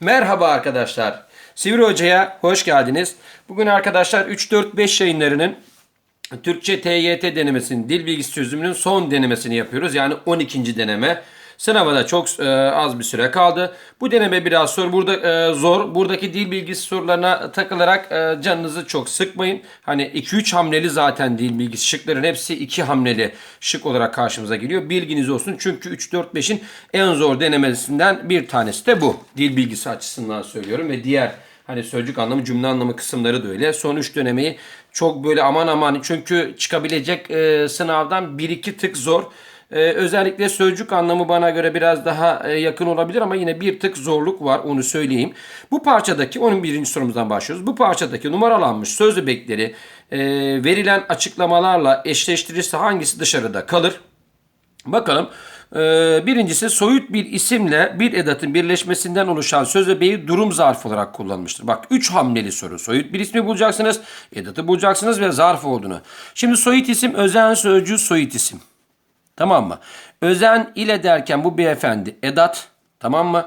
Merhaba arkadaşlar. Sivri Hoca'ya hoş geldiniz. Bugün arkadaşlar 3-4-5 yayınlarının Türkçe TYT denemesinin, dil bilgisi çözümünün son denemesini yapıyoruz. Yani 12. deneme. Sınava da çok e, az bir süre kaldı. Bu deneme biraz zor. Burada e, zor. Buradaki dil bilgisi sorularına takılarak e, canınızı çok sıkmayın. Hani 2-3 hamleli zaten dil bilgisi şıkların hepsi 2 hamleli şık olarak karşımıza geliyor. Bilginiz olsun. Çünkü 3-4-5'in en zor denemesinden bir tanesi de bu. Dil bilgisi açısından söylüyorum ve diğer Hani sözcük anlamı, cümle anlamı kısımları da öyle. Son 3 dönemeyi çok böyle aman aman çünkü çıkabilecek e, sınavdan 1-2 tık zor. E, özellikle sözcük anlamı bana göre biraz daha e, yakın olabilir ama yine bir tık zorluk var onu söyleyeyim. Bu parçadaki 11. sorumuzdan başlıyoruz. Bu parçadaki numaralanmış söz öbekleri e, verilen açıklamalarla eşleştirirse hangisi dışarıda kalır? Bakalım. Ee, birincisi soyut bir isimle bir edatın birleşmesinden oluşan söz öbeği durum zarfı olarak kullanılmıştır. Bak 3 hamleli soru. Soyut bir ismi bulacaksınız, edatı bulacaksınız ve zarf olduğunu. Şimdi soyut isim özen sözcüğü soyut isim. Tamam mı? Özen ile derken bu beyefendi edat. Tamam mı?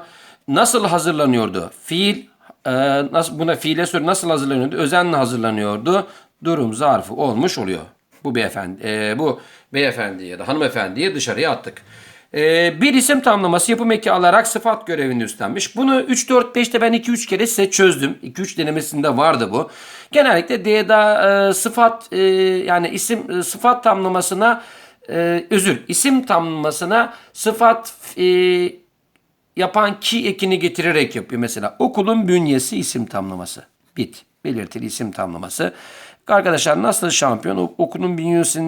Nasıl hazırlanıyordu? Fiil e, nasıl buna fiile soru nasıl hazırlanıyordu? Özenle hazırlanıyordu. Durum zarfı olmuş oluyor. Bu beyefendi e, bu beyefendi ya da hanımefendiyi dışarıya attık. E, bir isim tamlaması yapım eki alarak sıfat görevini üstlenmiş. Bunu 3 4 5'te ben 2 3 kere size çözdüm. 2 3 denemesinde vardı bu. Genellikle D'da e, sıfat e, yani isim e, sıfat tamlamasına e, özür isim tamlamasına sıfat e, yapan ki ekini getirerek yapıyor. Mesela okulun bünyesi isim tamlaması. Bit. Belirtili isim tamlaması. Arkadaşlar nasıl şampiyon? Okulun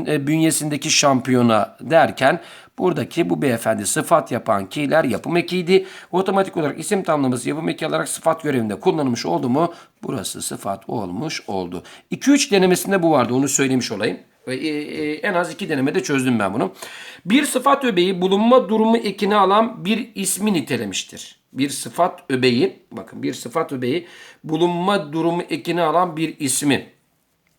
e, bünyesindeki şampiyona derken buradaki bu beyefendi sıfat yapan ki'ler yapım ekiydi. Otomatik olarak isim tamlaması yapım eki olarak sıfat görevinde kullanılmış oldu mu? Burası sıfat olmuş oldu. 2-3 denemesinde bu vardı onu söylemiş olayım. E, e, en az iki denemede çözdüm ben bunu. Bir sıfat öbeği bulunma durumu ekini alan bir ismi nitelemiştir. Bir sıfat öbeği, bakın bir sıfat öbeği bulunma durumu ekini alan bir ismi.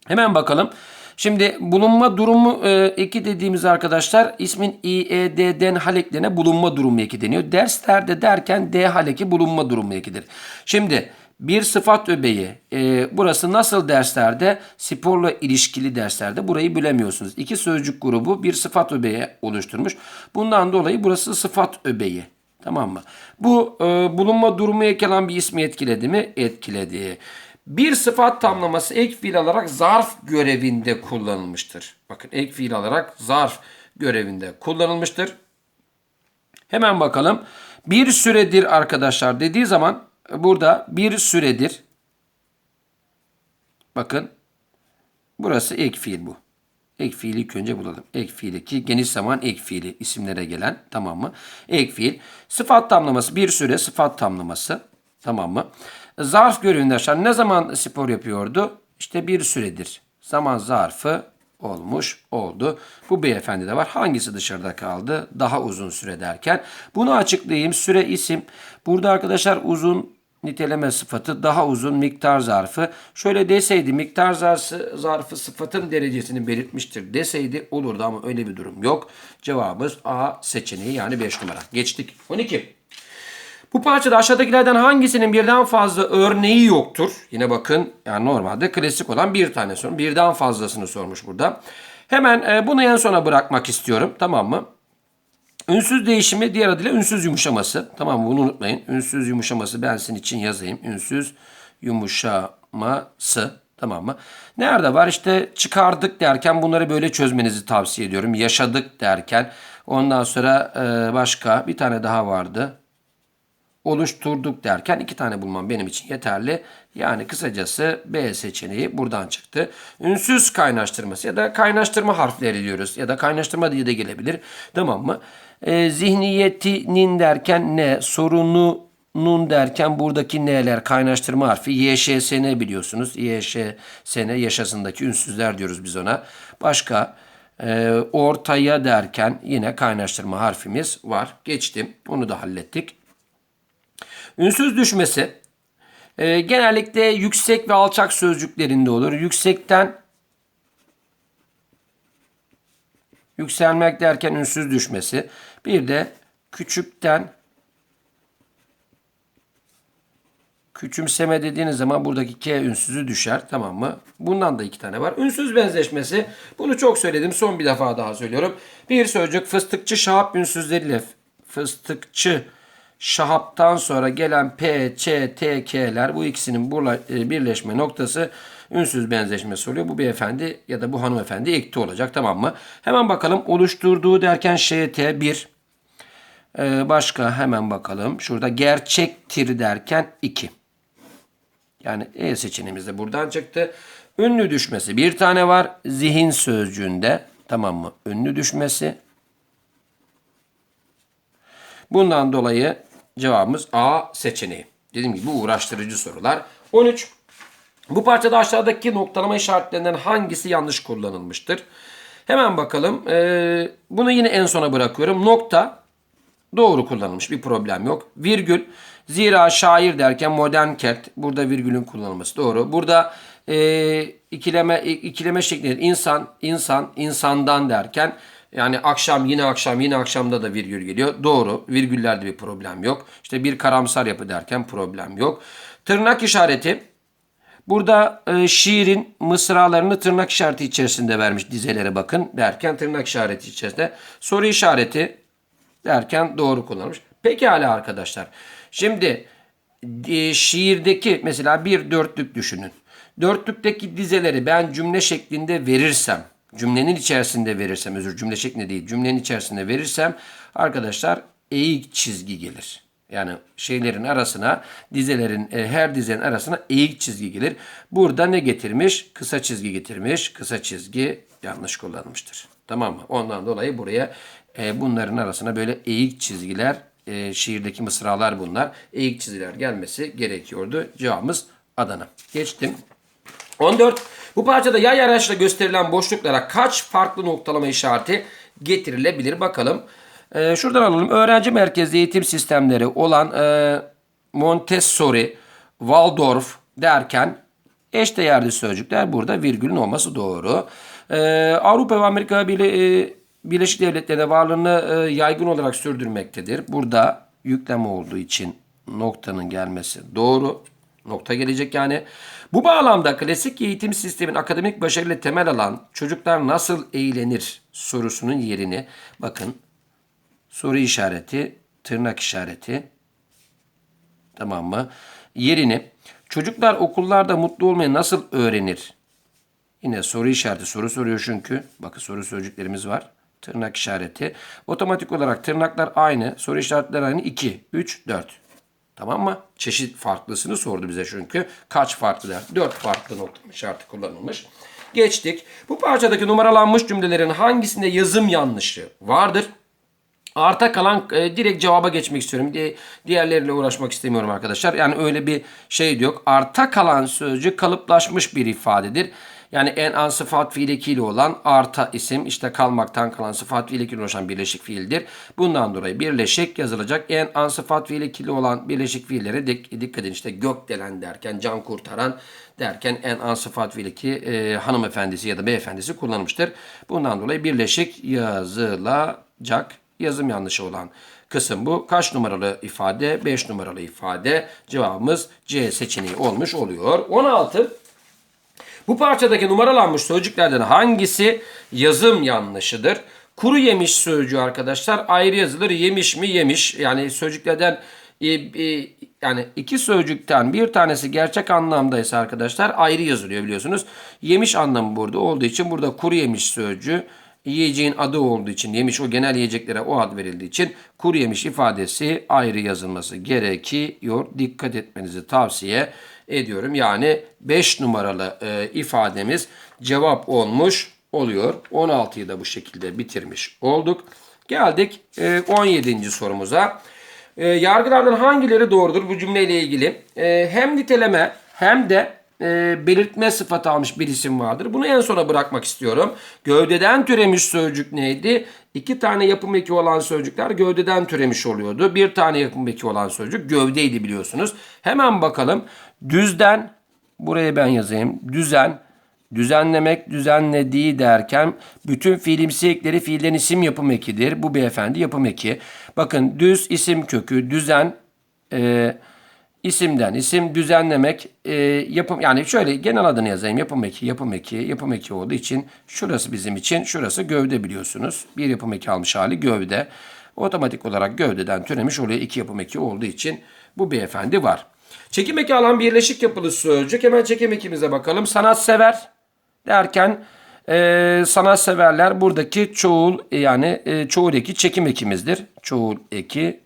Hemen bakalım. Şimdi bulunma durumu e, eki dediğimiz arkadaşlar ismin i, e, d'den haleklerine bulunma durumu eki deniyor. Derslerde derken d haleki bulunma durumu ekidir. Şimdi bir sıfat öbeği e, burası nasıl derslerde sporla ilişkili derslerde burayı bilemiyorsunuz. İki sözcük grubu bir sıfat öbeği oluşturmuş. Bundan dolayı burası sıfat öbeği. Tamam mı? Bu e, bulunma durumu eki alan bir ismi etkiledi mi? Etkiledi. Bir sıfat tamlaması ek fiil alarak zarf görevinde kullanılmıştır. Bakın ek fiil alarak zarf görevinde kullanılmıştır. Hemen bakalım. Bir süredir arkadaşlar dediği zaman burada bir süredir. Bakın burası ek fiil bu. Ek fiili ilk önce bulalım. Ek fiili ki geniş zaman ek fiili isimlere gelen tamam mı? Ek fiil. Sıfat tamlaması bir süre sıfat tamlaması tamam mı? Zarf görevinde ne zaman spor yapıyordu? İşte bir süredir. Zaman zarfı olmuş oldu. Bu beyefendi de var. Hangisi dışarıda kaldı? Daha uzun süre derken. Bunu açıklayayım. Süre isim. Burada arkadaşlar uzun niteleme sıfatı daha uzun miktar zarfı. Şöyle deseydi miktar zarfı, zarfı sıfatın derecesini belirtmiştir deseydi olurdu ama öyle bir durum yok. Cevabımız A seçeneği yani 5 numara. Geçtik. 12. Bu parçada aşağıdakilerden hangisinin birden fazla örneği yoktur? Yine bakın yani normalde klasik olan bir tane sorun. Birden fazlasını sormuş burada. Hemen e, bunu en sona bırakmak istiyorum. Tamam mı? Ünsüz değişimi diğer adıyla ünsüz yumuşaması. Tamam mı? Bunu unutmayın. Ünsüz yumuşaması ben sizin için yazayım. Ünsüz yumuşaması. Tamam mı? Nerede var? İşte çıkardık derken bunları böyle çözmenizi tavsiye ediyorum. Yaşadık derken. Ondan sonra e, başka bir tane daha vardı oluşturduk derken iki tane bulmam benim için yeterli. Yani kısacası B seçeneği buradan çıktı. Ünsüz kaynaştırması ya da kaynaştırma harfleri diyoruz ya da kaynaştırma diye de gelebilir. Tamam mı? Ee, zihniyetinin derken ne? Sorununun derken buradaki neler? Kaynaştırma harfi. YŞSN biliyorsunuz. YŞSN yaşasındaki ünsüzler diyoruz biz ona. Başka e, ortaya derken yine kaynaştırma harfimiz var. Geçtim. Onu da hallettik. Ünsüz düşmesi e, genellikle yüksek ve alçak sözcüklerinde olur. Yüksekten yükselmek derken ünsüz düşmesi. Bir de küçükten Küçümseme dediğiniz zaman buradaki K ünsüzü düşer. Tamam mı? Bundan da iki tane var. Ünsüz benzeşmesi. Bunu çok söyledim. Son bir defa daha söylüyorum. Bir sözcük fıstıkçı şahap ünsüzleriyle fıstıkçı şahaptan sonra gelen P, Ç, T, K'ler bu ikisinin e, birleşme noktası ünsüz benzeşmesi oluyor. Bu beyefendi ya da bu hanımefendi ekti olacak tamam mı? Hemen bakalım oluşturduğu derken ŞT 1. Ee, başka hemen bakalım. Şurada gerçektir derken 2. Yani E seçeneğimiz de buradan çıktı. Ünlü düşmesi bir tane var. Zihin sözcüğünde. Tamam mı? Ünlü düşmesi. Bundan dolayı cevabımız A seçeneği. Dediğim gibi uğraştırıcı sorular. 13. Bu parçada aşağıdaki noktalama işaretlerinden hangisi yanlış kullanılmıştır? Hemen bakalım. Ee, bunu yine en sona bırakıyorum. Nokta doğru kullanılmış. Bir problem yok. Virgül. Zira şair derken modern kent. Burada virgülün kullanılması doğru. Burada e, ikileme ikileme şeklinde insan, insan, insandan derken yani akşam yine akşam yine akşamda da virgül geliyor. Doğru. Virgüllerde bir problem yok. İşte bir karamsar yapı derken problem yok. Tırnak işareti. Burada e, şiirin mısralarını tırnak işareti içerisinde vermiş dizelere bakın derken tırnak işareti içerisinde. Soru işareti derken doğru kullanmış. Pekala arkadaşlar. Şimdi e, şiirdeki mesela bir dörtlük düşünün. Dörtlükteki dizeleri ben cümle şeklinde verirsem, cümlenin içerisinde verirsem, özür cümle şeklinde değil, cümlenin içerisinde verirsem arkadaşlar eğik çizgi gelir. Yani şeylerin arasına, dizelerin e, her dizenin arasına eğik çizgi gelir. Burada ne getirmiş? Kısa çizgi getirmiş. Kısa çizgi yanlış kullanmıştır. Tamam mı? Ondan dolayı buraya e, bunların arasına böyle eğik çizgiler, e, şiirdeki mısralar bunlar. Eğik çizgiler gelmesi gerekiyordu. Cevabımız Adana. Geçtim. 14. Bu parçada yay araçla gösterilen boşluklara kaç farklı noktalama işareti getirilebilir bakalım. Ee, şuradan alalım. Öğrenci merkezli eğitim sistemleri olan e, Montessori, Waldorf derken eşdeğerli sözcükler burada virgülün olması doğru. Ee, Avrupa ve Amerika Birle- e, Birleşik Devletleri'nde varlığını e, yaygın olarak sürdürmektedir. Burada yükleme olduğu için noktanın gelmesi doğru. Nokta gelecek yani. Bu bağlamda klasik eğitim sistemin akademik başarıyla temel alan çocuklar nasıl eğlenir sorusunun yerini bakın soru işareti, tırnak işareti tamam mı? Yerini çocuklar okullarda mutlu olmayı nasıl öğrenir? Yine soru işareti soru soruyor çünkü. Bakın soru sözcüklerimiz var. Tırnak işareti. Otomatik olarak tırnaklar aynı. Soru işaretleri aynı. 2, 3, 4. Tamam mı? Çeşit farklısını sordu bize çünkü. Kaç farklı der? 4 farklı nokta işareti kullanılmış. Geçtik. Bu parçadaki numaralanmış cümlelerin hangisinde yazım yanlışlığı vardır? Arta kalan e, direkt cevaba geçmek istiyorum. Di- diğerleriyle uğraşmak istemiyorum arkadaşlar. Yani öyle bir şey yok. Arta kalan sözcük kalıplaşmış bir ifadedir. Yani en an sıfat fiil olan arta isim işte kalmaktan kalan sıfat fiil oluşan birleşik fiildir. Bundan dolayı birleşik yazılacak. En an sıfat fiil olan birleşik fiillere dik- dikkat edin. İşte gökdelen derken can kurtaran derken en an sıfat fiil e, hanımefendisi ya da beyefendisi kullanılmıştır. Bundan dolayı birleşik yazılacak yazım yanlışı olan kısım bu. Kaç numaralı ifade? 5 numaralı ifade. Cevabımız C seçeneği olmuş oluyor. 16. Bu parçadaki numaralanmış sözcüklerden hangisi yazım yanlışıdır? Kuru yemiş sözcüğü arkadaşlar ayrı yazılır. Yemiş mi yemiş. Yani sözcüklerden e, e, yani iki sözcükten bir tanesi gerçek anlamdaysa arkadaşlar ayrı yazılıyor biliyorsunuz. Yemiş anlamı burada olduğu için burada kuru yemiş sözcüğü yiyeceğin adı olduğu için yemiş o genel yiyeceklere o ad verildiği için kuru yemiş ifadesi ayrı yazılması gerekiyor. Dikkat etmenizi tavsiye ediyorum. Yani 5 numaralı e, ifademiz cevap olmuş oluyor. 16'yı da bu şekilde bitirmiş olduk. Geldik e, 17. sorumuza. E, yargılardan hangileri doğrudur bu cümleyle ilgili? E, hem niteleme hem de e, belirtme sıfatı almış bir isim vardır. Bunu en sona bırakmak istiyorum. Gövdeden türemiş sözcük neydi? İki tane yapım eki olan sözcükler gövdeden türemiş oluyordu. Bir tane yapım eki olan sözcük gövdeydi biliyorsunuz. Hemen bakalım. Düzden, buraya ben yazayım. Düzen, düzenlemek, düzenlediği derken bütün fiilimsi ekleri fiilden isim yapım ekidir. Bu beyefendi yapım eki. Bakın düz isim kökü, düzen, e, isimden isim düzenlemek e, yapım yani şöyle genel adını yazayım. Yapım eki yapım eki yapım eki olduğu için şurası bizim için şurası gövde biliyorsunuz. Bir yapım eki almış hali gövde. Otomatik olarak gövdeden türemiş oluyor iki yapım eki olduğu için bu beyefendi var. Çekim eki alan birleşik yapılı sözcük. Hemen çekim ekimize bakalım. Sanatsever derken e, sanatseverler buradaki çoğul yani e, çoğul eki çekim ekimizdir. Çoğul eki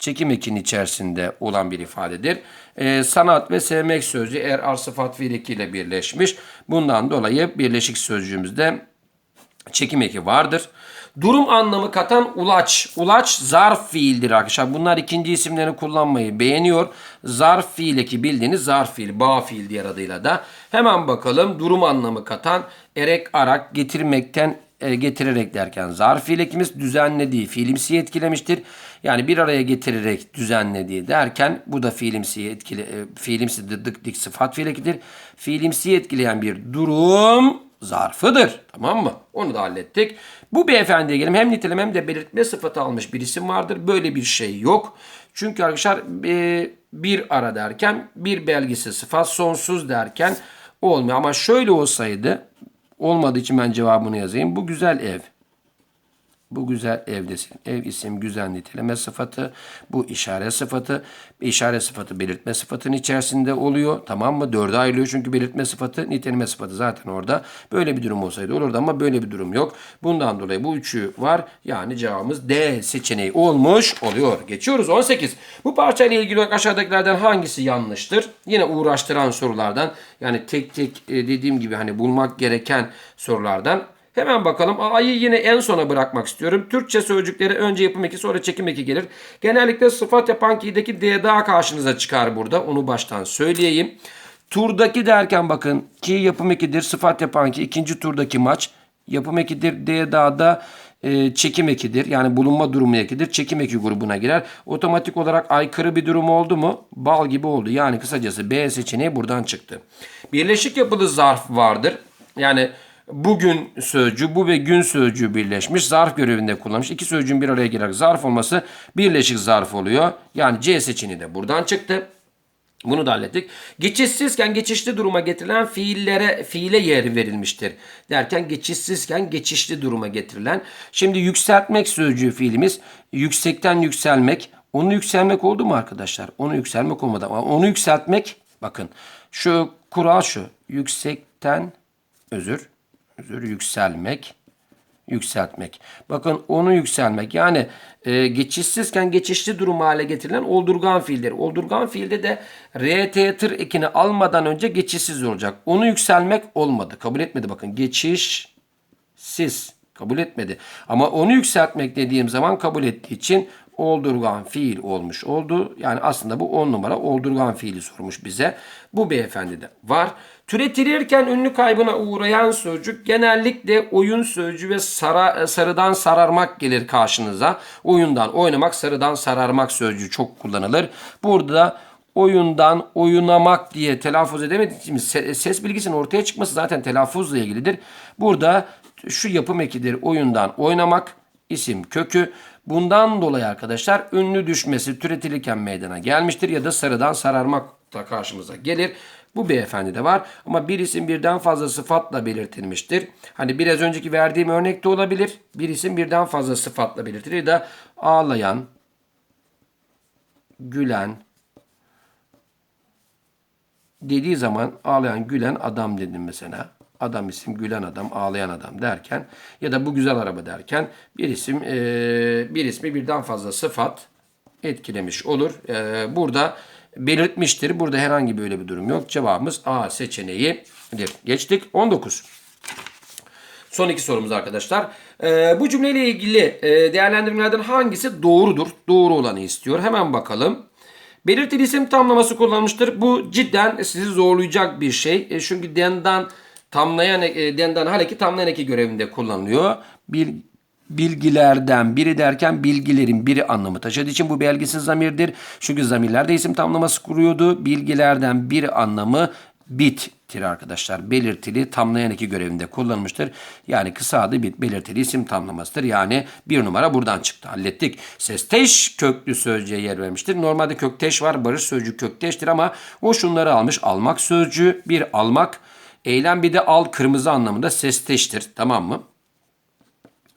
çekim ekinin içerisinde olan bir ifadedir. Ee, sanat ve sevmek sözcüğü eğer ar sıfat ekiyle birleşmiş. Bundan dolayı birleşik sözcüğümüzde çekim eki vardır. Durum anlamı katan ulaç. Ulaç zarf fiildir arkadaşlar. Bunlar ikinci isimlerini kullanmayı beğeniyor. Zarf fiil eki bildiğiniz zarf fiil, bağ fiil diğer adıyla da. Hemen bakalım durum anlamı katan erek arak getirmekten e, getirerek derken zarf fiil ekimiz düzenlediği fiilimsi etkilemiştir. Yani bir araya getirerek düzenlediği derken bu da fiilimsi etkili e, fiilimsi dıdık dik sıfat fiil ekidir. Fiilimsi etkileyen bir durum zarfıdır. Tamam mı? Onu da hallettik. Bu beyefendiye gelelim. Hem niteleme hem de belirtme sıfatı almış bir isim vardır. Böyle bir şey yok. Çünkü arkadaşlar e, bir ara derken bir belgisi sıfat sonsuz derken olmuyor. Ama şöyle olsaydı olmadığı için ben cevabını yazayım. Bu güzel ev. Bu güzel evdesin. Ev isim güzel niteleme sıfatı. Bu işaret sıfatı. İşaret sıfatı belirtme sıfatının içerisinde oluyor. Tamam mı? Dörde ayrılıyor çünkü belirtme sıfatı niteleme sıfatı zaten orada. Böyle bir durum olsaydı olurdu ama böyle bir durum yok. Bundan dolayı bu üçü var. Yani cevabımız D seçeneği olmuş oluyor. Geçiyoruz 18. Bu parçayla ilgili olarak aşağıdakilerden hangisi yanlıştır? Yine uğraştıran sorulardan. Yani tek tek e, dediğim gibi hani bulmak gereken sorulardan. Hemen bakalım. A'yı yine en sona bırakmak istiyorum. Türkçe sözcükleri önce yapım eki sonra çekim eki gelir. Genellikle sıfat yapan ki'deki D daha karşınıza çıkar burada. Onu baştan söyleyeyim. Turdaki derken bakın ki yapım ekidir. Sıfat yapan ki ikinci turdaki maç. Yapım ekidir. D da e, çekim ekidir. Yani bulunma durumu ekidir. Çekim eki grubuna girer. Otomatik olarak aykırı bir durum oldu mu? Bal gibi oldu. Yani kısacası B seçeneği buradan çıktı. Birleşik yapılı zarf vardır. Yani bugün sözcüğü, bu ve gün sözcüğü birleşmiş. Zarf görevinde kullanmış. İki sözcüğün bir araya gelerek zarf olması birleşik zarf oluyor. Yani C seçeneği de buradan çıktı. Bunu da hallettik. Geçişsizken geçişli duruma getirilen fiillere fiile yer verilmiştir. Derken geçişsizken geçişli duruma getirilen. Şimdi yükseltmek sözcüğü fiilimiz yüksekten yükselmek. Onu yükselmek oldu mu arkadaşlar? Onu yükselmek olmadı ama onu yükseltmek bakın şu kural şu. Yüksekten özür özür yükselmek yükseltmek. Bakın onu yükselmek yani e, geçişsizken geçişli durum hale getirilen oldurgan fiildir. Oldurgan fiilde de rt tır ekini almadan önce geçişsiz olacak. Onu yükselmek olmadı. Kabul etmedi bakın. Geçişsiz. Kabul etmedi. Ama onu yükseltmek dediğim zaman kabul ettiği için oldurgan fiil olmuş oldu. Yani aslında bu 10 numara oldurgan fiili sormuş bize. Bu beyefendi de var. Türetilirken ünlü kaybına uğrayan sözcük genellikle oyun sözcüğü ve sara, sarıdan sararmak gelir karşınıza. Oyundan oynamak, sarıdan sararmak sözcüğü çok kullanılır. Burada oyundan oyunamak diye telaffuz edemediğimiz ses bilgisinin ortaya çıkması zaten telaffuzla ilgilidir. Burada şu yapım ekidir oyundan oynamak isim kökü. Bundan dolayı arkadaşlar ünlü düşmesi türetilirken meydana gelmiştir ya da sarıdan sararmak da karşımıza gelir. Bu beyefendi de var ama bir isim birden fazla sıfatla belirtilmiştir. Hani biraz önceki verdiğim örnekte olabilir. Bir isim birden fazla sıfatla belirtilir ya da ağlayan, gülen dediği zaman ağlayan, gülen adam dedim mesela. Adam isim, gülen adam, ağlayan adam derken ya da bu güzel araba derken bir isim e, bir ismi birden fazla sıfat etkilemiş olur. E, burada belirtmiştir. Burada herhangi böyle bir durum yok. Cevabımız A seçeneğidir. Geçtik 19. Son iki sorumuz arkadaşlar. Ee, bu cümleyle ilgili e, değerlendirmelerden hangisi doğrudur? Doğru olanı istiyor. Hemen bakalım. Belirtili isim tamlaması kullanmıştır. Bu cidden sizi zorlayacak bir şey. E, çünkü dendan tamlayan e, dendan haleki tamlayan eki görevinde kullanılıyor. Bir bilgilerden biri derken bilgilerin biri anlamı taşıdığı için bu belgisiz zamirdir. Çünkü zamirler de isim tamlaması kuruyordu. Bilgilerden biri anlamı bit demektir arkadaşlar. Belirtili tamlayan iki görevinde kullanılmıştır. Yani kısa adı bir belirtili isim tamlamasıdır. Yani bir numara buradan çıktı. Hallettik. Sesteş köklü sözcüğe yer vermiştir. Normalde kökteş var. Barış sözcüğü kökteştir ama o şunları almış. Almak sözcüğü bir almak. Eylem bir de al kırmızı anlamında sesteştir. Tamam mı?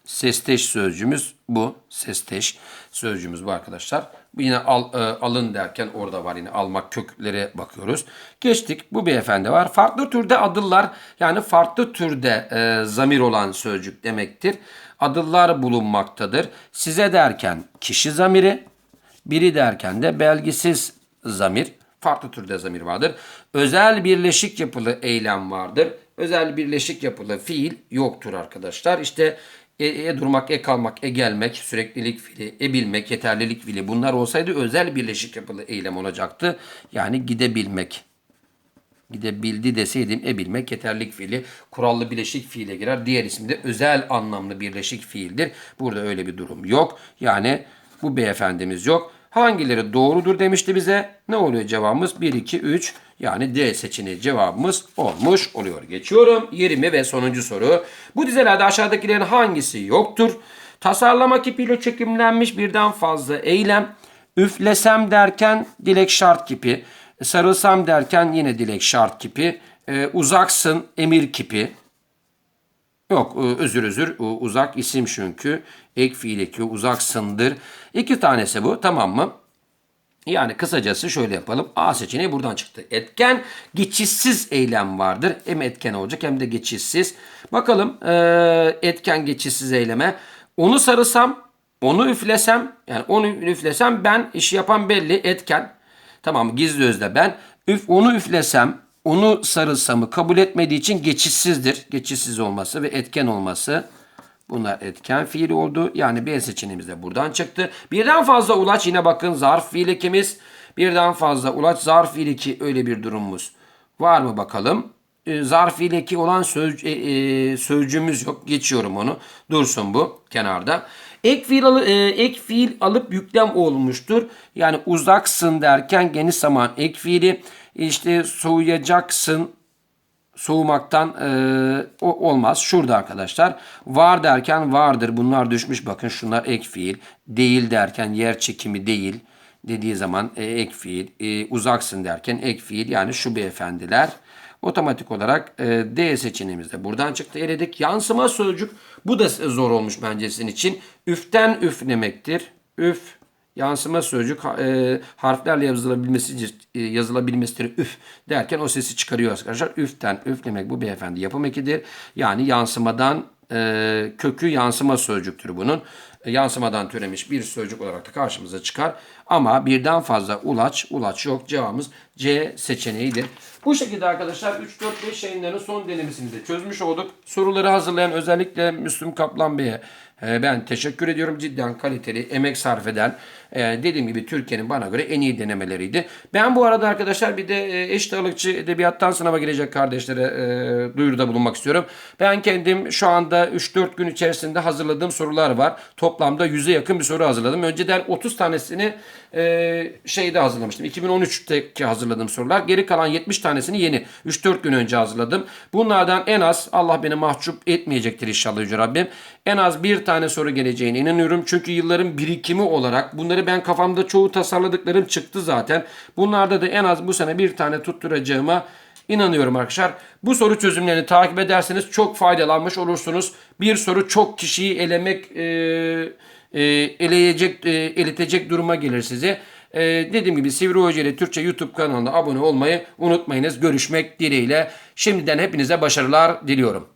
Sesteş sözcüğümüz bu. Sesteş sözcüğümüz bu arkadaşlar. Yine al, e, alın derken orada var yine almak köklere bakıyoruz. Geçtik. Bu beyefendi var. Farklı türde adıllar yani farklı türde e, zamir olan sözcük demektir. Adıllar bulunmaktadır. Size derken kişi zamiri, biri derken de belgisiz zamir. Farklı türde zamir vardır. Özel birleşik yapılı eylem vardır. Özel birleşik yapılı fiil yoktur arkadaşlar. İşte e, e durmak, e kalmak, e gelmek, süreklilik fiili, e bilmek, yeterlilik fiili bunlar olsaydı özel birleşik yapılı eylem olacaktı. Yani gidebilmek. Gidebildi deseydim e bilmek yeterlilik fiili kurallı bileşik fiile girer. Diğer isim de özel anlamlı birleşik fiildir. Burada öyle bir durum yok. Yani bu beyefendimiz yok. Hangileri doğrudur demişti bize. Ne oluyor cevabımız? 1, 2, 3. Yani D seçeneği cevabımız olmuş oluyor. Geçiyorum 20 ve sonuncu soru. Bu dizelerde aşağıdakilerin hangisi yoktur? Tasarlama kipiyle çekimlenmiş birden fazla eylem. Üflesem derken dilek şart kipi. Sarılsam derken yine dilek şart kipi. Ee, uzaksın emir kipi. Yok e, özür özür uzak isim çünkü. Ek fiil eki uzaksındır. İki tanesi bu tamam mı? Yani kısacası şöyle yapalım. A seçeneği buradan çıktı. Etken geçişsiz eylem vardır. Hem etken olacak hem de geçişsiz. Bakalım e, etken geçişsiz eyleme. Onu sarısam, onu üflesem, yani onu üflesem ben işi yapan belli etken. Tamam gizli özde ben. Üf, onu üflesem, onu sarılsamı kabul etmediği için geçişsizdir. Geçişsiz olması ve etken olması. Bunlar etken fiil oldu. Yani B seçeneğimiz de buradan çıktı. Birden fazla ulaç yine bakın zarf fiil ikimiz. Birden fazla ulaç zarf fiil iki öyle bir durumumuz. Var mı bakalım? E, zarf fiil iki olan söz, e, e, sözcüğümüz yok. Geçiyorum onu. Dursun bu kenarda. Ek fiil, alı- e, ek fiil alıp yüklem olmuştur. Yani uzaksın derken geniş zaman ek fiili. İşte soğuyacaksın soğumaktan e, olmaz. Şurada arkadaşlar. Var derken vardır. Bunlar düşmüş. Bakın şunlar ek fiil. Değil derken yer çekimi değil. Dediği zaman e, ek fiil. E, uzaksın derken ek fiil. Yani şu beyefendiler. Otomatik olarak e, D seçeneğimiz de buradan çıktı. Eledik. Yansıma sözcük. Bu da zor olmuş bence sizin için. Üften üflemektir. Üf. Yansıma sözcük e, harflerle yazılabilmesi e, yazılabilmesidir. Üf derken o sesi çıkarıyor arkadaşlar. Üften üflemek bu beyefendi yapım ekidir. Yani yansımadan e, kökü yansıma sözcüktür bunun. E, yansımadan türemiş bir sözcük olarak da karşımıza çıkar. Ama birden fazla ulaç, ulaç yok. Cevabımız C seçeneğidir. Bu şekilde arkadaşlar 3, 4, 5 yayınlarının son denemesini de çözmüş olduk. Soruları hazırlayan özellikle Müslüm Kaplan Bey'e e, ben teşekkür ediyorum. Cidden kaliteli, emek sarf eden, e, dediğim gibi Türkiye'nin bana göre en iyi denemeleriydi. Ben bu arada arkadaşlar bir de e, eşit ağırlıkçı edebiyattan sınava girecek kardeşlere e, duyuruda bulunmak istiyorum. Ben kendim şu anda 3-4 gün içerisinde hazırladığım sorular var. Toplamda 100'e yakın bir soru hazırladım. Önceden 30 tanesini e, şeyde hazırlamıştım. 2013'teki hazırladığım sorular. Geri kalan 70 tanesini yeni 3-4 gün önce hazırladım. Bunlardan en az Allah beni mahcup etmeyecektir inşallah Yüce Rabbim. En az bir tane soru geleceğine inanıyorum. Çünkü yılların birikimi olarak bunları ben kafamda çoğu tasarladıklarım çıktı zaten. Bunlarda da en az bu sene bir tane tutturacağıma inanıyorum arkadaşlar. Bu soru çözümlerini takip ederseniz çok faydalanmış olursunuz. Bir soru çok kişiyi elemek e, e, eleyecek, e, eletecek duruma gelir size. E, dediğim gibi Sivri Hoca ile Türkçe YouTube kanalına abone olmayı unutmayınız. Görüşmek dileğiyle. Şimdiden hepinize başarılar diliyorum.